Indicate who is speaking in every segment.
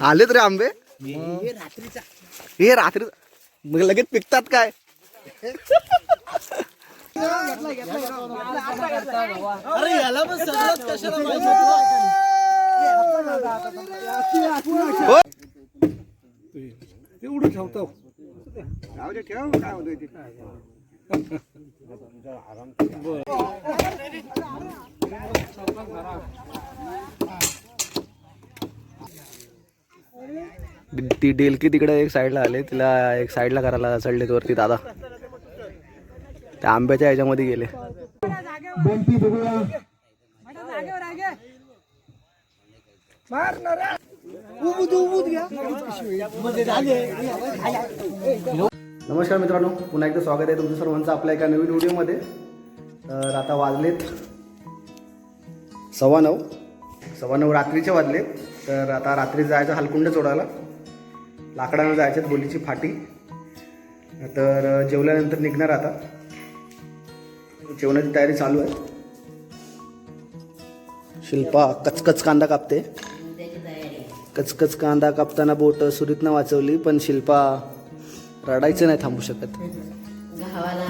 Speaker 1: आलेत रे आंबे? हे रात्री मग लगेच पिकतात काय?
Speaker 2: अरे याला पण सगळंच कशाला माहिती
Speaker 1: हो.
Speaker 3: एवढं ठेवतो.
Speaker 1: ती. डेलकी तिकडे एक साईडला आले तिला एक साईडला करायला चढलेत वरती दादा. त्या आंब्याच्या ह्याच्यामध्ये गेले. नमस्कार मित्रांनो पुन्हा एकदा स्वागत आहे तुमचं सर्वांचं आपल्या एका नवीन व्हिडिओमध्ये. तर आता वाजलेत सव्वा नऊ. सव्वा नऊ रात्रीचे वाजले तर आता रात्री जायचं हलकुंड चोडायला लाकडानं जायचं बोलीची फाटी. तर जेवल्यानंतर निघणार आता. जेवणाची तयारी चालू आहे. शिल्पा कचकच कांदा कापते. कचकच कांदा कापताना बोट सुरीतनं वाचवली पण शिल्पा रडायचं नाही थांबू शकत.
Speaker 4: गावाला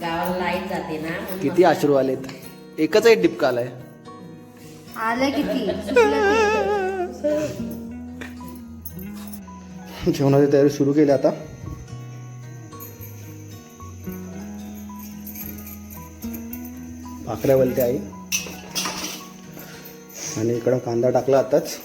Speaker 4: गावाला लाइट जाते ना
Speaker 1: किती अश्रू आलेत. एकच एक डिपका आलाय.
Speaker 4: आलं किती?
Speaker 1: जेवणाची तयारी सुरू केली आता. भाकऱ्या वलते आई आणि इकडं कांदा टाकला आताच.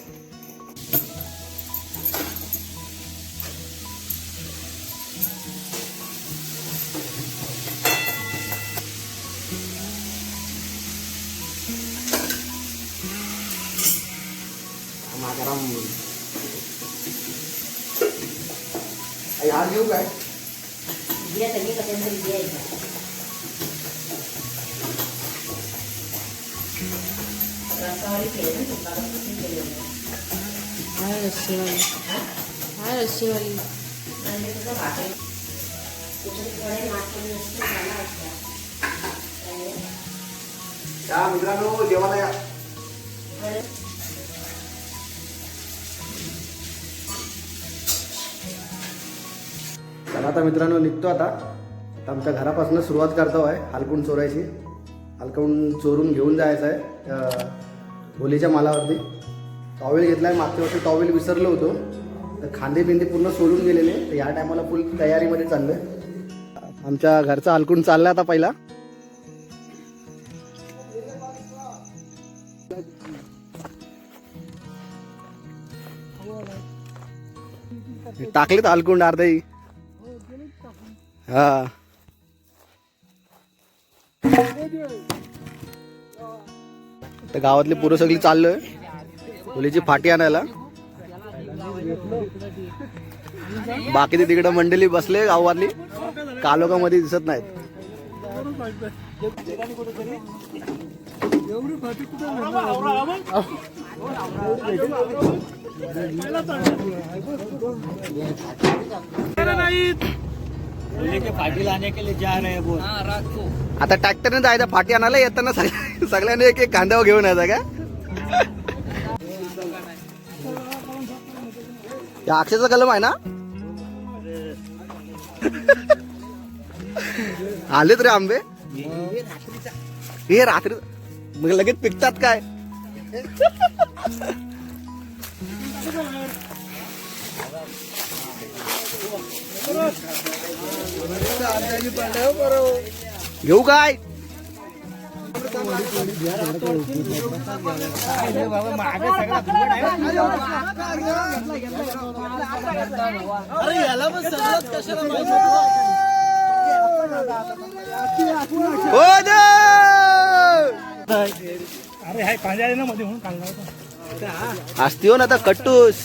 Speaker 1: या मित्रांनो जेवायला या. चला आता मित्रांनो निघतो आता. आता आमच्या घरापासून सुरुवात करतो आहे हलकून चोरायची. हलकून चोरून घेऊन जायचं आहे होलीच्या मालावरती. टॉवेल घेतला आहे मागच्या वर्षी टॉवेल विसरलो होतो. तर खांदे बिंदे पूर्ण सोडून गेलेले. तर या टायमाला फुल तयारीमध्ये चाललं आहे आमच्या घरचा हलकून चालला आता पहिला. टाकलेत अलकून अर्धही हा. तर गावातली पोरं सगळी चाललोय. मुलीची फाटी आणायला. बाकी ते तिकडं मंडळी बसले गावातली कालोखामध्ये दिसत नाहीत. आता ट्रॅक्टरने जायचं फाटी आणायला येताना सगळ्या सगळ्यांनी एक एक कांदा घेऊन यायचा का? अक्षरचा अक्षयचा कलम आहे ना? आलेत रे आंबे. हे रात्री मग लगेच पिकतात काय? घेऊ काय?
Speaker 2: अरे याला पण सगळंच कशाला माहिती
Speaker 1: हो दे!
Speaker 3: अरे हाय कांदा आहे ना मध्ये म्हणून काढला होता.
Speaker 1: असती हो ना आता कट्टूस।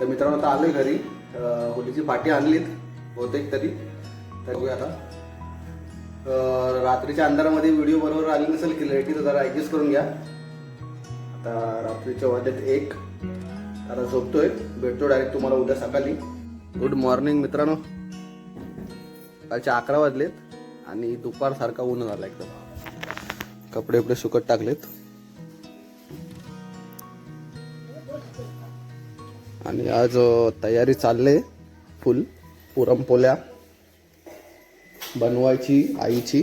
Speaker 1: तर मित्रांनो आता आलोय घरी. अं, होलीची पाटी आणलीत बहुतेक तरी. तर बघूया आता. रात्रीच्या अंधारामध्ये व्हिडिओ बरोबर आली नसेल क्लिअरिटी तर जरा ॲडजस्ट करून घ्या. आता रात्रीच्या वाजलेत एक. आता झोपतोय. भेटतो डायरेक्ट तुम्हाला उद्या सकाळी. गुड मॉर्निंग मित्रांनो. कालचे अकरा वाजलेत आणि दुपारसारखा ऊन झाला एकदम. कपडे उपडे सुकत टाकलेत. आणि आज तयारी चालले फुल पुरमपोल्या बनवायची आईची.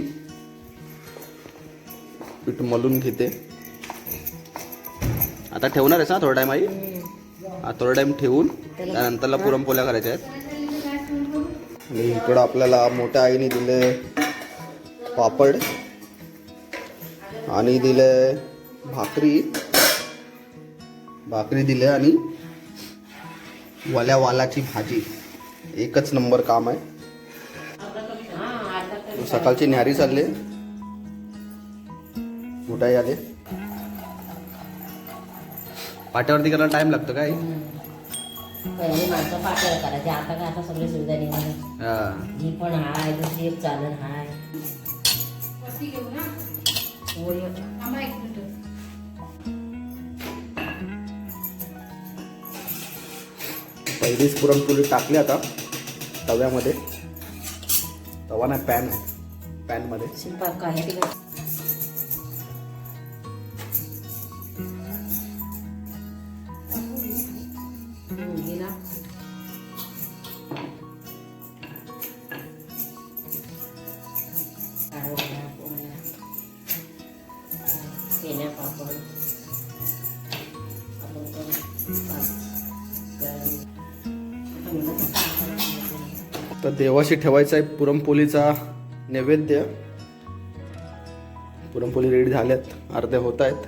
Speaker 1: पीठ मलून घेते. आता ठेवणार आहेस ना थोडा टाइम आई? हा थोडा टाइम ठेवून. त्यानंतरला पुरणपोळ्या करायच्या आहेत. आणि इकडं आपल्याला मोठ्या आईने दिले पापड. आणि दिले भाकरी. भाकरी दिले आणि वाल्या वालाची भाजी. एकच नंबर काम आहे. सकाळची न्यारी चालले. मोठाई आले. पाट्यावरती करायला टाइम लागतो काय
Speaker 4: पहिले माणसं पातळ करायचे. आता काय आता सगळे सुविधा निघाले.
Speaker 1: हा.
Speaker 4: ही पण हाय दुसरी एक चालन हाय. होय.
Speaker 1: पहिलीच पुरणपोळी टाकली आता. तव्यामध्ये. तवा नाही पॅन आहे. पॅनमध्ये.
Speaker 4: काय करायचं?
Speaker 1: तर देवाशी ठेवायचा आहे पुरणपोळीचा. नैवेद्य. पुरणपोळी रेडी झाल्यात. अर्ध्या होत आहेत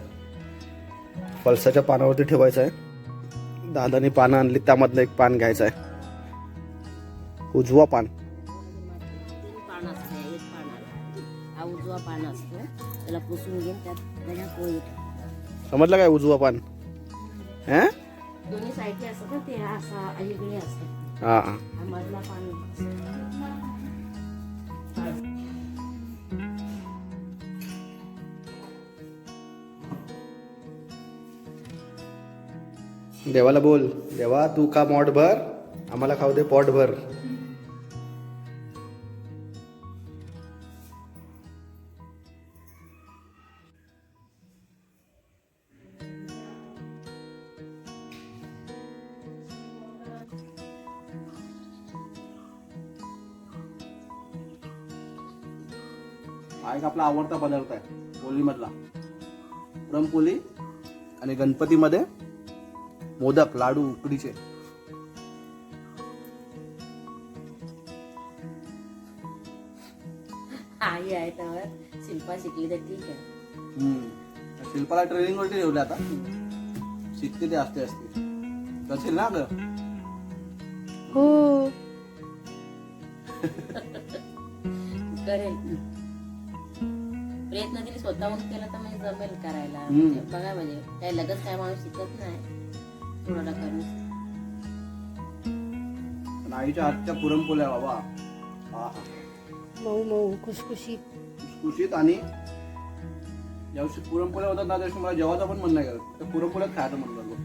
Speaker 1: पळसाच्या पानावरती ठेवायचं आहे दादाने पानं आणली त्यामधलं एक पान घ्यायचं आहे उजवा पान.
Speaker 4: हा उजवा असतो. त्याला पुसून घेऊन त्यात पोळी.
Speaker 1: समजलं काय उजवा पान? हा?
Speaker 4: दोन्ही साईडचे असतात ना ते असा अलीकडे असतात. मधला पान
Speaker 1: देवाला बोल देवा तू का मॉट भर आम्हाला खाऊ दे पॉट भर. हा एक आपला आवडता पदार्थ आहे पोलीमधला पुरणपोली आणि गणपतीमध्ये मोदक लाडू उकडीचे.
Speaker 4: आई आहे तर शिल्पा शिकली तर ठीक आहे.
Speaker 1: शिल्पाला ट्रेनिंग वरती ठेवले आता. शिकते ते असते असते. कसेल ना ग?
Speaker 5: हो.
Speaker 4: करेल. प्रयत्न तरी स्वतःहून केला तर म्हणजे जमेल करायला.
Speaker 1: हम्म.
Speaker 4: म्हणजे बघा म्हणजे काय लगत काय माणूस शिकत नाही. थोडा करून
Speaker 1: पण आईच्या हातच्या पुरणपोळ्या बाबा.
Speaker 5: मऊ मऊ खुशखुशीत
Speaker 1: खुशीत आणि ज्यावर्षी पुरणपोळ्या होतात ना त्या दिवशी मला जेवायचं पण मन नाही करत. त्या पुरणपोळ्यात खायचं करतो.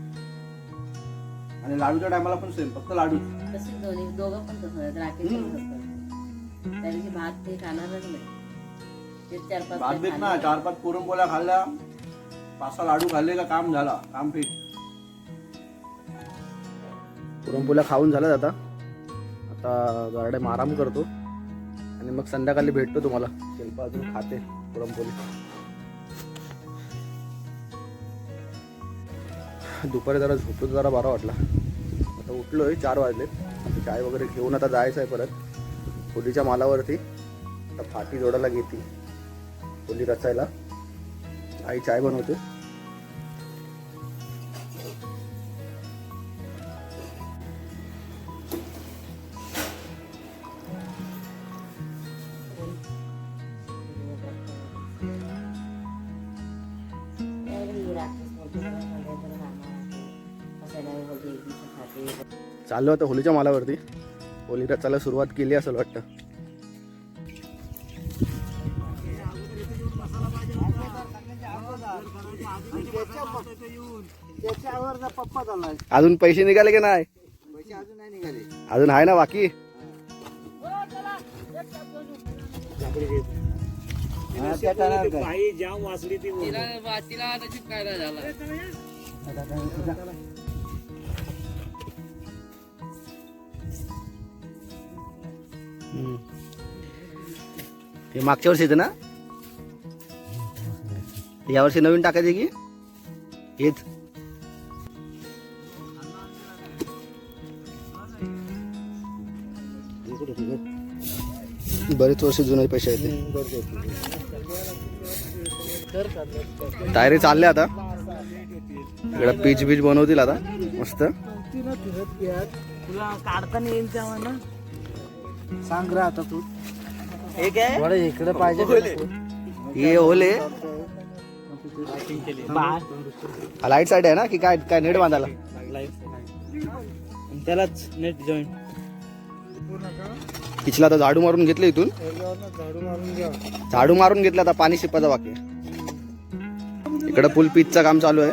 Speaker 1: आणि लाडूच्या टायमाला पण सेम फक्त लाडू
Speaker 4: तसे दोन्ही दोघं पण तसं राखी त्या दिवशी भात ते खाणारच नाही. ते चार पाच
Speaker 1: भात ना. चार पाच पुरणपोळ्या खाल्ल्या पाच सहा लाडू खाल्ले का काम झाला काम फिट. पुरणपोळ्या खाऊन झालं आता. आता गार्डन आराम करतो. आणि मग संध्याकाळी भेटतो तुम्हाला. शिल्पा अजून खाते पुरणपोळी. दुपारी जरा झोपलो जरा बरा वाटला. आता उठलोय चार वाजले. चाय वगैरे घेऊन आता जायचं आहे परत. होलीच्या मालावरती. आता फाटी जोडायला घेते. होली रचायला. आई चाय बनवते. चाललो आता होलीच्या मालावरती. होली रचायला सुरुवात केली असेल वाटतं. अजून पैसे निघाले की नाही?
Speaker 2: अजून
Speaker 1: आहे ना बाकी?
Speaker 2: जाम वाचली ती
Speaker 3: तिला तिला झाला. ते
Speaker 1: हे मागच्या वर्षीच ना? यावर्षी नवीन टाकायचे की? हेच. बरेच वर्ष जुने पैसे आहेत तयारी टायरी चालले आता. इकडं पीच बीच बनवतील आता. मस्त.
Speaker 2: काढताना येईल सांग रे आता तू. एक आहे इकडे पाहिजे
Speaker 1: ये ओले. लाइट साईड आहे ना की काय काय नेट बांधायला?
Speaker 3: त्यालाच नेट जॉईन
Speaker 1: पिछला आता झाडू मारून घेतलं इथून.
Speaker 2: झाडू मारून घ्या
Speaker 1: झाडू मारून घेतलं आता पाणी शिपायचं बाकी इकडं पूल पीचचं काम चालू आहे.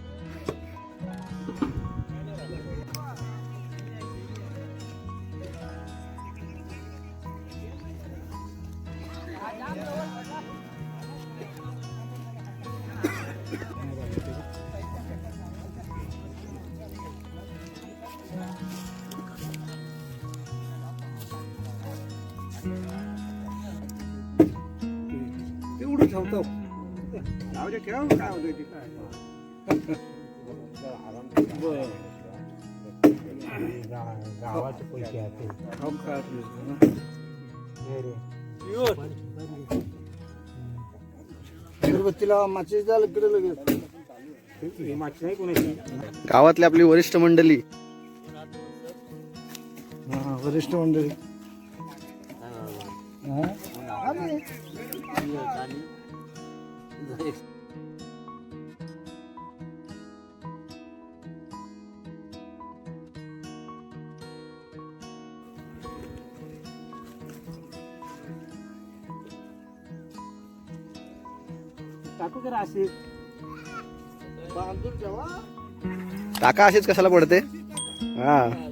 Speaker 2: ते उडून ठेवतो जाऊ दे ठेव काय होतं ते काय
Speaker 3: गावाचे पैसे आहेत
Speaker 2: हो हा. अगरबत्तीला माचीस झालं इकडे लगेच
Speaker 3: नाही कोणाची
Speaker 1: गावातली आपली वरिष्ठ मंडळी
Speaker 2: हा वरिष्ठ मंडळी हा?
Speaker 3: टाकू करा असे.
Speaker 2: बांधून ठेवा
Speaker 1: टाका अशीच कशाला पडते? हा.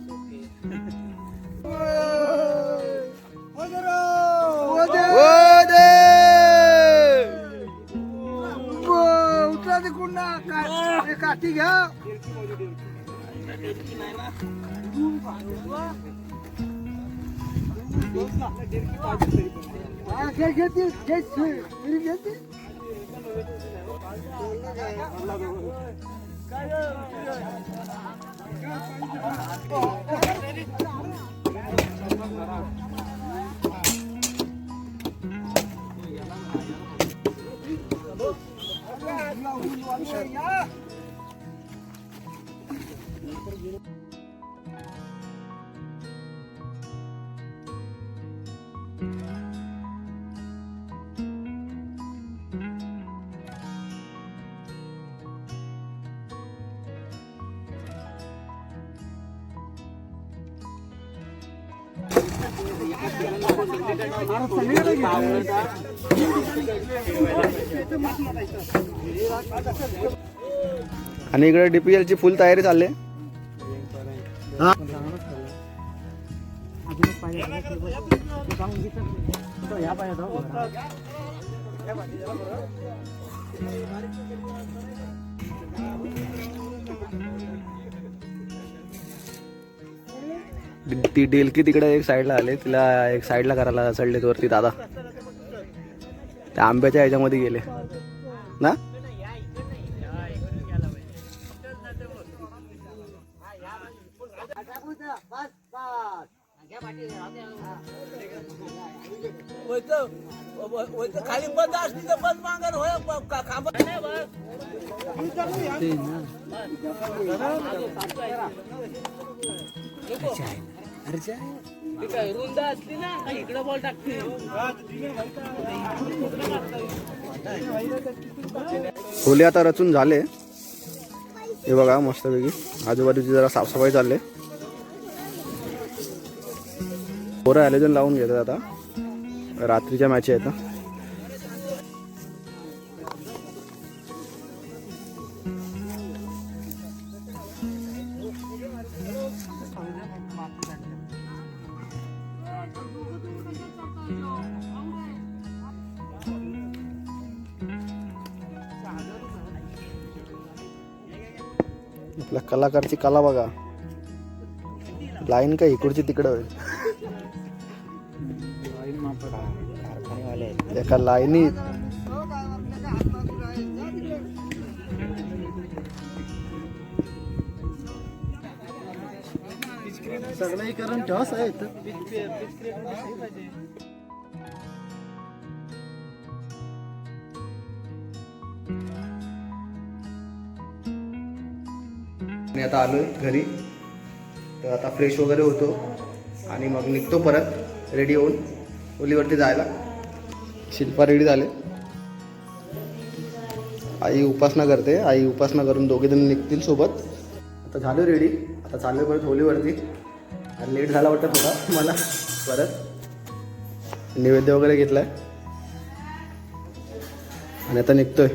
Speaker 2: का- ते काठी
Speaker 1: आणि इकडे डीपीएलची फुल तयारी चालली आहे. ती डेलकी तिकडे एक साईडला आले तिला एक साईडला करायला चढलेत वरती दादा. त्या आंब्याच्या ह्याच्यामध्ये गेले. ना? होली आता रचून झाले. हे बघा मस्तपैकी. आजूबाजूची जरा साफसफाई चालले. पोरं ॲलेजन लावून घेतात आता. रात्रीच्या मॅच आहेत. ना कलाकारची कला बघा. लाईन काय इकडची तिकडं? होईल एका लाईनीत सगळं करून ठेवस आहे मी आता आलोय घरी. तर आता फ्रेश वगैरे होतो. आणि मग निघतो परत रेडी होऊन ओलीवरती जायला. शिल्पा रेडी झाले. आई उपासना करते. आई उपासना करून दोघे जण निघतील सोबत. आता झालो रेडी आता चाललो परत होलीवरती आणि लेट झाला वाटतं थोडा मला परत. नैवेद्य वगैरे घेतलाय. आणि आता निघतोय.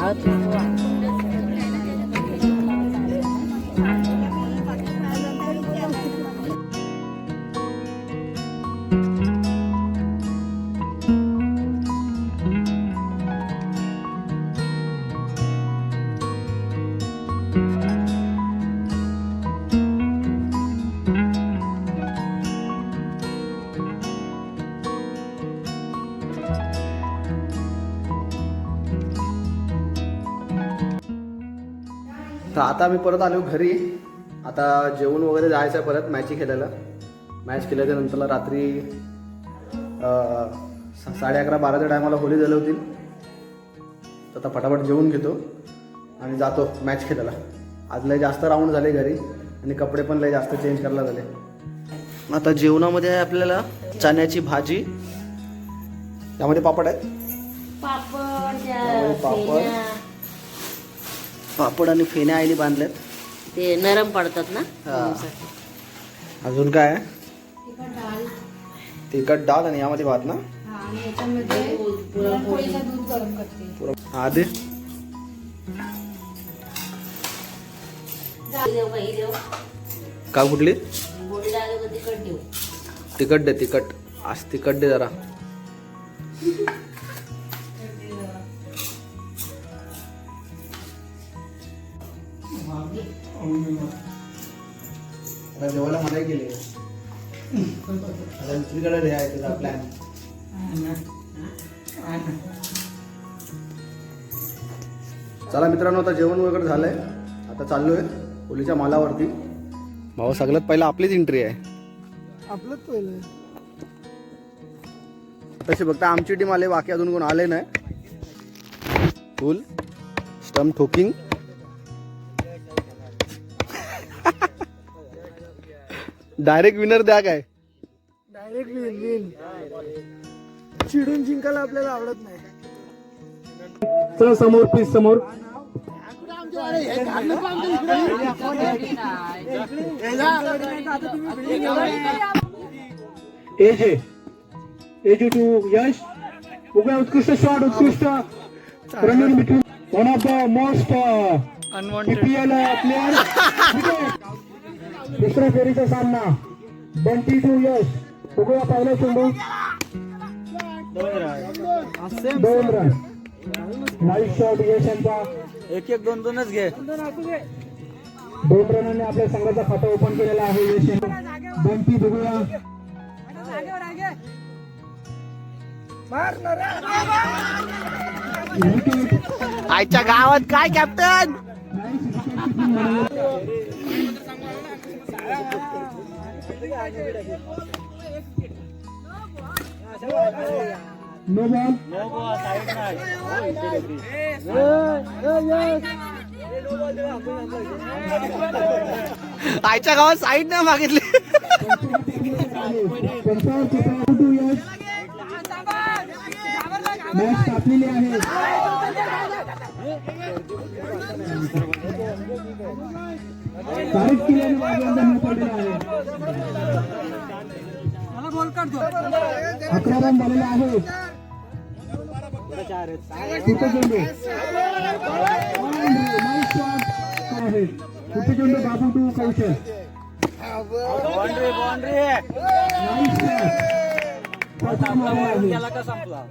Speaker 4: Out.
Speaker 1: तर आता मी परत आलो घरी. आता जेवण वगैरे जायचं आहे परत मॅची खेळायला. मॅच केल्याच्या नंतरला रात्री साडे अकरा बाराच्या टायमाला होली झाली होती. तर आता फटाफट जेवून घेतो आणि जातो मॅच खेळायला. आज लय जास्त राऊंड झाले घरी आणि कपडे पण लय जास्त चेंज करायला झाले. आता जेवणामध्ये आहे आपल्याला चण्याची भाजी. त्यामध्ये पापड आहेत.
Speaker 4: पापड
Speaker 1: पापड. आणि फेण्या आईने बांधल्यात.
Speaker 4: ते नरम पडतात ना?
Speaker 1: हा. अजून काय? आहे तिखट डाळ आणि यामध्ये भात ना? हा दे
Speaker 4: देऊ का
Speaker 1: कुठली?
Speaker 4: तिखट
Speaker 1: दे तिखट. आज तिखट दे जरा. आता जेवायला मला गेले आता दुसरीकडे द्यायचं प्लॅन चला मित्रांनो आता जेवण वगैरे झालंय. आता चाललोय पोलीच्या मालावरती. भाऊ सगळ्यात पहिला आपलीच एंट्री आहे.
Speaker 2: आपलंच पहिलं
Speaker 1: तसे फक्त आमची टीम आले बाकी अजून कोण आले नाही. फुल स्टम्प ठोकिंग डायरेक्ट विनर द्या काय?
Speaker 2: डायरेक्ट विन विन चिडून जिंकायला आपल्याला आवडत नाही.
Speaker 3: चल समोर प्लीज समोर. AJ AJ to Yash. उभ्या उत्कृष्ट शॉट उत्कृष्ट. Ranveer Mithu one of the most popular player दुसऱ्या फेरीचा सामना. बंटी टू यश. बघूया पहिला चेंडू. दोन रन नाईस शॉट यश यांचा
Speaker 2: एक एक दोन दोनच घे.
Speaker 3: दोन रनांनी आपल्या संघाचा खाता ओपन केलेला आहे यश यांनी बंटी बघूया विकेट
Speaker 1: आईच्या गावात काय कॅप्टन
Speaker 3: नो बॉल
Speaker 1: आईच्या गावात साईड नाही मागितली.
Speaker 3: टू मॅच टाकलेली आहे. पडलेला आहे अकरा रन झालेले आहे कुठे चेंडू Nice shot. आहे कुठे चेंडू Babu to Kaushal
Speaker 2: boundary boundary
Speaker 3: Nice shot. स्वतः मारला आहे.
Speaker 2: त्याला का संपला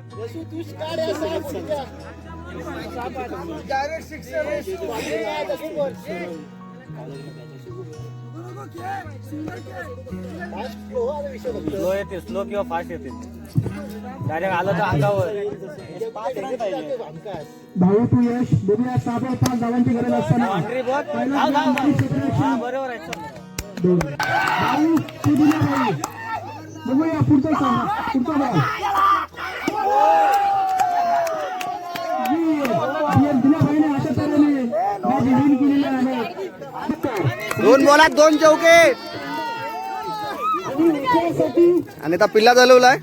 Speaker 2: स्लो येते स्लो किंवा फास्ट येते. डायरेक्ट आलं तर अंगावर.
Speaker 3: भाऊ तू यश बघूया ताबड पाच धावांची गरज असताना.
Speaker 2: हा, बरोबर आहे
Speaker 3: भाऊ भाऊ बघूया पुढचा पुढचा बॉल दिला भाईने अशा तऱ्हेने मॅच विन केलेली बोला
Speaker 1: दोन चौके.
Speaker 3: आणि
Speaker 1: आता पिल्ला चालवलाय.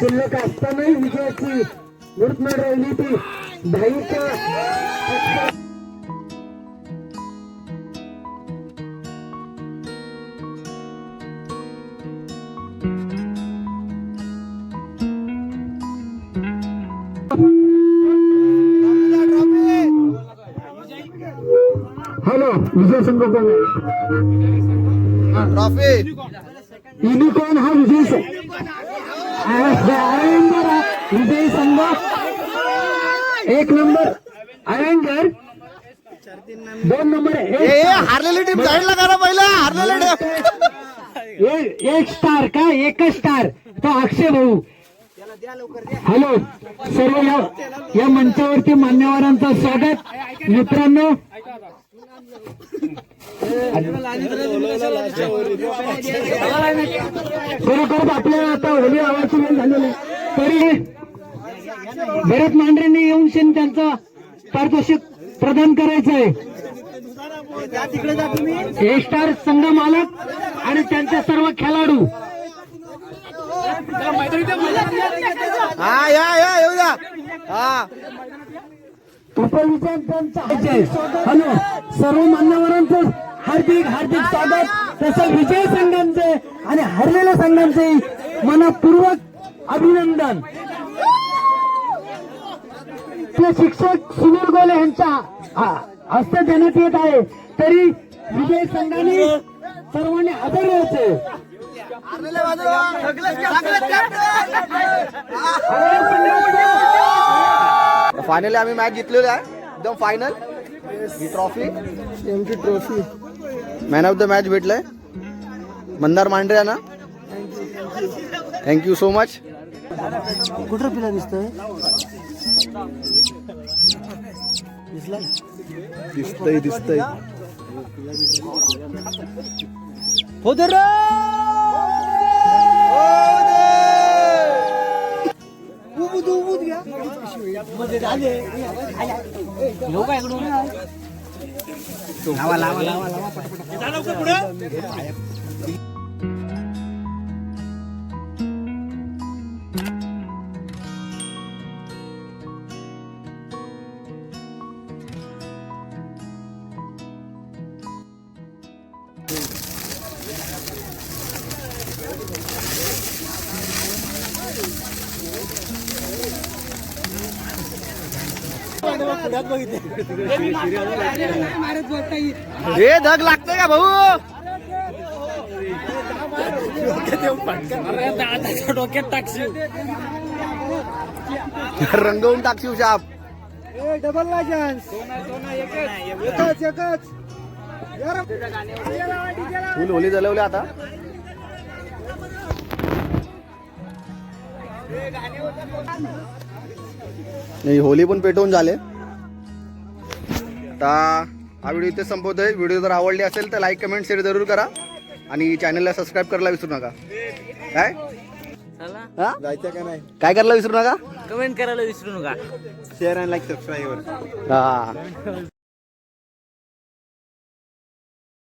Speaker 3: शिल्लक असतानाही विजयाची राहिली ती विजय संघ कोण आहे?
Speaker 1: ट्रॉफी
Speaker 3: युनिकॉर्न हा विजय संघ विजय संघ. एक नंबर. अयंगर दोन नंबर
Speaker 1: ए, हारलेली टीम साईडला करा पहिला हारलेली टीम
Speaker 3: एक स्टार का? एकच स्टार तो अक्षय भाऊ. हॅलो. सर्व या या मंचावरती मान्यवरांचं स्वागत. मित्रांनो खरोखरच आपल्याला आता होली आवाज वेळ तरी भरत मांढरेंनी येऊन शेन त्यांचं पारितोषिक प्रदान करायचं आहे. ए स्टार संघ मालक आणि त्यांचे सर्व खेळाडू.
Speaker 1: हा या या येऊ द्या. हा.
Speaker 3: हॅलो. सर्व मान्यवरांचं हार्दिक हार्दिक स्वागत. तसं विजय संघांचे आणि हरलेल्या संघांचे मनपूर्वक अभिनंदन. ते शिक्षक सुनील गोले यांच्या हा, हस्ते देण्यात येत आहे. तरी विजय संघाने सर्वांनी हजर व्हायचे
Speaker 1: फायनली आम्ही मॅच जिंकलेलो आहे एकदम फायनल ही ट्रॉफी
Speaker 3: यांची trophy
Speaker 1: man of the match भेटलंय. Mandar Mandhare यांना थँक्यू सो मच
Speaker 3: कुठं पिला दिसतोय?
Speaker 1: दिसतंय दिसतंय. हे लावा लावा लावा लावा हे धग लागतंय का भाऊ?
Speaker 6: डोक्यात टाकशील
Speaker 1: रंगवून टाकशील शाप.
Speaker 2: डबल लायसन्स एकच एकच
Speaker 1: फुल होली जलवली आता. होली पण पेटवून झाले. आता हा व्हिडिओ इथे संपवतोय. व्हिडिओ जर आवडली असेल तर लाईक कमेंट शेअर जरूर करा. आणि चॅनलला सबस्क्राईब करायला विसरू नका. काय?
Speaker 6: चला.
Speaker 1: हा?
Speaker 2: जायचं का नाही?
Speaker 1: काय करायला विसरू नका?
Speaker 6: कमेंट करायला विसरू नका.
Speaker 2: शेअर आणि लाईक सबस्क्राईब
Speaker 1: हा.